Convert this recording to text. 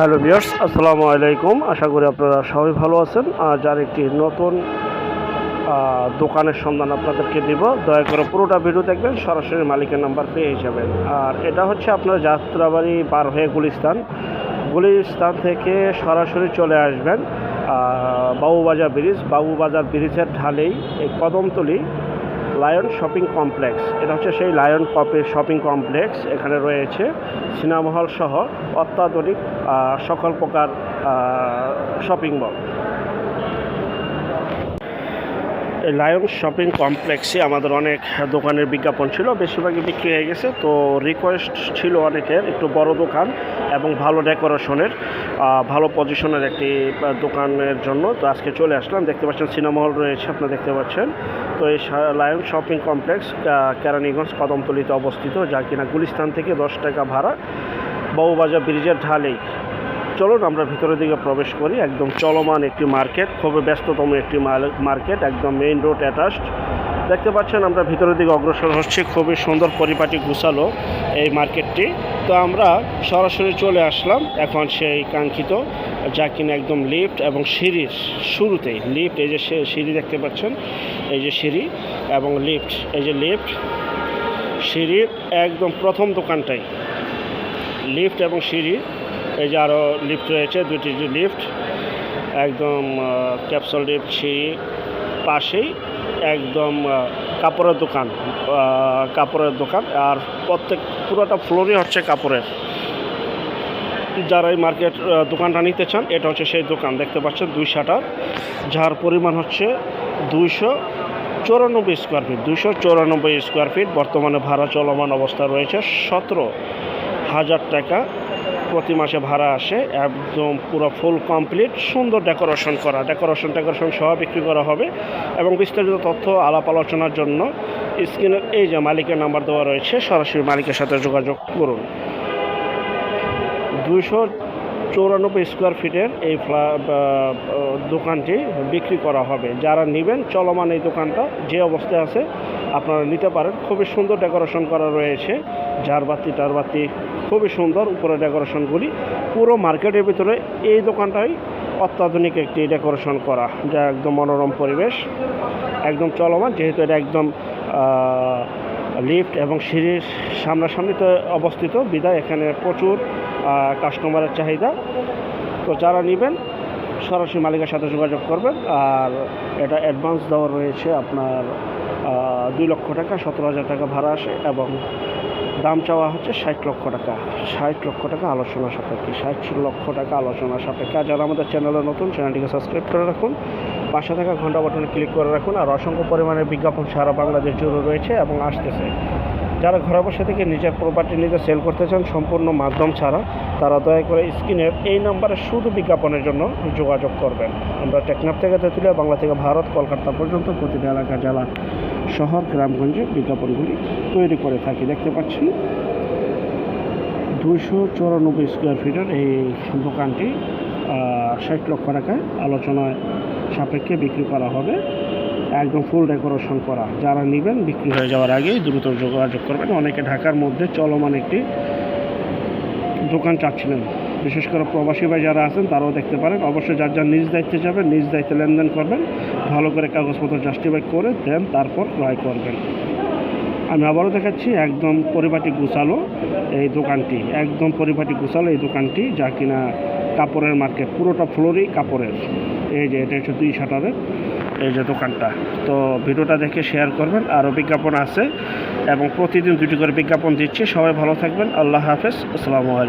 Hello বিয়ার্স আসসালামু আলাইকুম। আশা করি আপনারা সবাই ভালো আছেন। আর যার একটি নতুন দোকানের সন্ধান আপনাদেরকে দিব। দয়া করে পুরোটা ভিডিও দেখবেন, সরাসরি মালিকের নাম্বার পেয়ে যাবেন। আর এটা হচ্ছে আপনার যাত্রাবাড়ি পার হয়ে গুলিস্তান। গুলিস্তান থেকে সরাসরি চলে আসবেন বাবুবাজার ব্রিজ। বাবুবাজার ব্রিজের ঢালেই এই কদমতলি লায়ন শপিং কমপ্লেক্স। এটা হচ্ছে সেই লায়ন কপের শপিং কমপ্লেক্স। এখানে রয়েছে সিনেমা হল সহ অত্যাধুনিক সকল প্রকার শপিং মল। লায়ন শপিং কমপ্লেক্সে আমাদের অনেক দোকানের বিজ্ঞাপন ছিল, বেশিরভাগই বিক্রি হয়ে গেছে। তো রিকোয়েস্ট ছিল অনেকের, একটু বড় দোকান এবং ভালো ডেকোরেশনের ভালো পজিশনের একটি দোকানের জন্য। তো আজকে চলে আসলাম, দেখতে পাচ্ছেন সিনেমা হল রয়েছে আপনারা দেখতে পাচ্ছেন। তো এই লায়ন শপিং কমপ্লেক্স কেরানীগঞ্জ কদমতলিতে অবস্থিত, যা কিনা গুলিস্তান থেকে দশ টাকা ভাড়া বউবাজার ব্রিজের ঢালেই। চলুন, আমরা ভিতরের দিকে প্রবেশ করি। একদম চলমান একটি মার্কেট, খুবই ব্যস্ততম একটি মার্কেট, একদম মেইন রোড অ্যাটাচড দেখতে পাচ্ছেন, আমরা ভিতরের দিকে অগ্রসর হচ্ছি। খুবই সুন্দর পরিপাটি গুছালো এই মার্কেটটি। তো আমরা সরাসরি চলে আসলাম এখন সেই কাঙ্ক্ষিত যা কিনা একদম লিফট এবং সিঁড়ির শুরুতেই। লিফট এই যে সিঁড়ি দেখতে পাচ্ছেন, এই যে সিঁড়ি এবং লিফট এই যে লিফট সিঁড়ির একদম প্রথম দোকানটাই। লিফট এবং সিঁড়ি এই যে আরও লিফট রয়েছে দুটি লিফট একদম ক্যাপসুল লিফট সিঁড়ি পাশেই, একদম কাপড়ের দোকান কাপড়ের দোকান, আর প্রত্যেক, পুরোটা ফ্লোরই হচ্ছে কাপড়ের। যারা এই মার্কেট দোকানটা নিতে চান, এটা হচ্ছে সেই দোকান, দেখতে পাচ্ছেন, দুই শাটার, যার পরিমাণ হচ্ছে দুইশো চৌরানব্বই স্কোয়ার ফিট দুশো চৌরানব্বই স্কোয়ার ফিট বর্তমানে ভাড়া চলমান অবস্থা রয়েছে সতেরো হাজার টাকা প্রতি মাসে ভাড়া আসে, একদম পুরো ফুল কমপ্লিট সুন্দর ডেকোরেশন করা। ডেকোরেশন ডেকোরেশন সহ বিক্রি করা হবে এবং বিস্তারিত তথ্য আলাপ আলোচনার জন্য স্ক্রিনের এই যে মালিকের নাম্বার দেওয়া রয়েছে, সরাসরি মালিকের সাথে যোগাযোগ করুন। দুইশো চৌরানব্বই স্কোয়ার ফিটের এই দোকানটি বিক্রি করা হবে। যারা নেবেন, চলমান এই দোকানটা যে অবস্থায় আছে, আপনারা নিতে পারেন। খুবই সুন্দর ডেকোরেশন করা রয়েছে। ঝাড়বাতি টারবাতি খুবই সুন্দর উপরে ডেকোরেশনগুলি। পুরো মার্কেটের ভিতরে এই দোকানটাই অত্যাধুনিক একটি ডেকোরেশন করা। যা একদম মনোরম পরিবেশ, একদম চলমান, যেহেতু এটা একদম লিফট এবং সিঁড়ির সামনাসামনিতে অবস্থিত। বিদায়, এখানে প্রচুর কাস্টমারের চাহিদা। তো যারা নেবেন, সরাসরি মালিকের সাথে যোগাযোগ করবেন। আর এটা অ্যাডভান্স দেওয়া রয়েছে আপনার দুই লক্ষ টাকা, সতেরো হাজার টাকা ভাড়া আসে এবং দাম চাওয়া হচ্ছে ষাট লক্ষ টাকা। ষাট লক্ষ টাকা আলোচনা সাপেক্ষে, ষাট লক্ষ টাকা আলোচনা সাপেক্ষে। আর যারা আমাদের চ্যানেলে নতুন, চ্যানেলটিকে সাবস্ক্রাইব করে রাখুন। পাশে থাকা ঘণ্টা বাটনে ক্লিক করে রাখুন। আর অসংখ্য পরিমাণে বিজ্ঞাপন সারা বাংলাদেশ জুড়ে রয়েছে এবং আসতেছে। যারা ঘরে বসে থেকে নিজের প্রপার্টি নিজে সেল করতে চান, সম্পূর্ণ মাধ্যম ছাড়া তারা দয়া করে স্ক্রিনের এই নাম্বারে শুধু বিজ্ঞাপনের জন্য যোগাযোগ করবেন। আমরা টেকনাফ থেকে তেঁতুলিয়া, বাংলা থেকে ভারত, কলকাতা পর্যন্ত প্রতিটা এলাকা, জেলা, শহর, গ্রামগঞ্জে বিজ্ঞাপনগুলি তৈরি করে থাকি। দেখতে পাচ্ছেন? দুইশো চৌরানব্বই স্কোয়ার ফিটের এই দোকানটি ষাট লক্ষ টাকায় আলোচনায় সাপেক্ষে বিক্রি করা হবে। একদম ফুল ডেকোরেশন করা। যারা নেবেন, বিক্রি হয়ে যাওয়ার আগেই দ্রুত যোগাযোগ করবেন। অনেকে ঢাকার মধ্যে চলমান একটি দোকান চাচ্ছিলেন। বিশেষ করে প্রবাসী ভাই যারা আছেন, তারাও দেখতে পারেন। অবশ্যই যার যার নিজ দায়িত্বে যাবেন, নিজ দায়িত্বে লেনদেন করবেন। ভালো করে কাগজপত্র জাস্টিফাই করে দেন, তারপর ক্রয় করবেন। আমি আবারও দেখাচ্ছি, একদম পরিপাটি গুছালো এই দোকানটি। একদম পরিপাটি গুছালো এই দোকানটি, যা কিনা কাপড়ের মার্কেট পুরোটা ফ্লোরই কাপড়ের। এই যে, এটা হচ্ছে দুই শাটারের এই যে দোকানটা। তো ভিডিওটা দেখে শেয়ার করবেন আরও বিজ্ঞাপন আছে এবং প্রতিদিন দুটি করে বিজ্ঞাপন দিচ্ছি। সবাই ভালো থাকবেন। আল্লাহ হাফেজ। আসসালামু আলাইকুম।